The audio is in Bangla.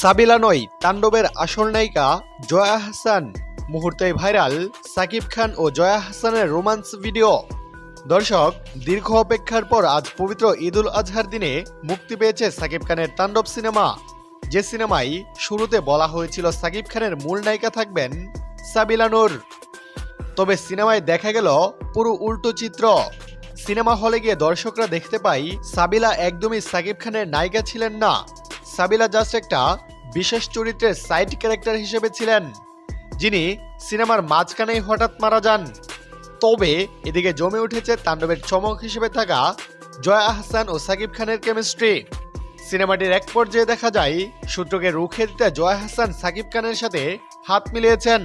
সাবিলা নয় তাণ্ডবের আসল নায়িকা জয়া হাসান। মুহূর্তেই ভাইরাল সাকিব খান ও জয়া হাসানের রোমান্স ভিডিও। দর্শক, দীর্ঘ অপেক্ষার পর আজ পবিত্র ঈদুল আজহার দিনে মুক্তি পেয়েছে সাকিব খানের তাণ্ডব সিনেমা। যে সিনেমায় শুরুতে বলা হয়েছিল সাকিব খানের মূল নায়িকা থাকবেন সাবিলা নূর। তবে সিনেমায় দেখা গেল পুরো উল্টো চিত্র। সিনেমা হলে গিয়ে দর্শকরা দেখতে পাই সাবিলা একদমই সাকিব খানের নায়িকা ছিলেন না। সাবিলা জাস্ট একটা বিশেষ চরিত্রের সাইড ক্যারেক্টার হিসেবে ছিলেন, যিনি সিনেমার মাঝখানেই হঠাৎ মারা যান। তবে এদিকে জমে উঠেছে তাণ্ডবের চমক হিসেবে থাকা জয়া আহসান ও সাকিব খানের কেমিস্ট্রি। সিনেমাটির এক পর্যায়ে দেখা যায়, সূত্রকে রুখে দিতে জয়া হাসান সাকিব খানের সাথে হাত মিলিয়েছেন।